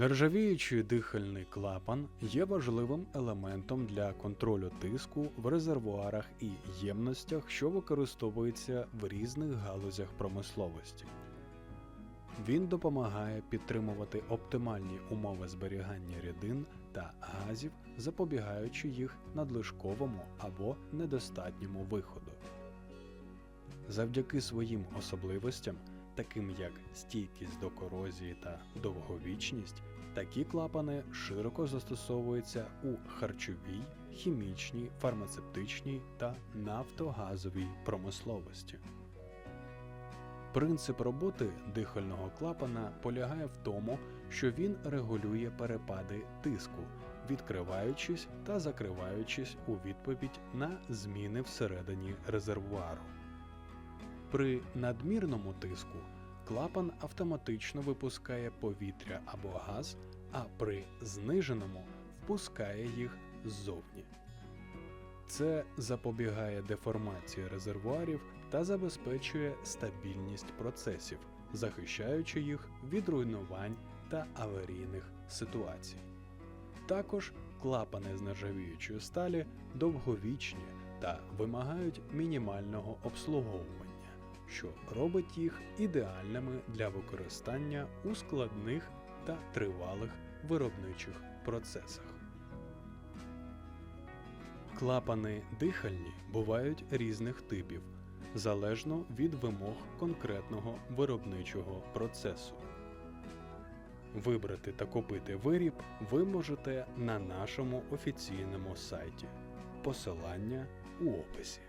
Нержавіючий дихальний клапан є важливим елементом для контролю тиску в резервуарах і ємностях, що використовуються в різних галузях промисловості. Він допомагає підтримувати оптимальні умови зберігання рідин та газів, запобігаючи їх надлишковому або недостатньому виходу. Завдяки своїм особливостям, таким як стійкість до корозії та довговічність, такі клапани широко застосовуються у харчовій, хімічній, фармацевтичній та нафтогазовій промисловості. Принцип роботи дихального клапана полягає в тому, що він регулює перепади тиску, відкриваючись та закриваючись у відповідь на зміни всередині резервуару. При надмірному тиску клапан автоматично випускає повітря або газ, а при зниженому впускає їх ззовні. Це запобігає деформації резервуарів та забезпечує стабільність процесів, захищаючи їх від руйнувань та аварійних ситуацій. Також клапани з нержавіючої сталі довговічні та вимагають мінімального обслуговування, що робить їх ідеальними для використання у складних та тривалих виробничих процесах. Клапани дихальні бувають різних типів, залежно від вимог конкретного виробничого процесу. Вибрати та купити виріб ви можете на нашому офіційному сайті. Посилання у описі.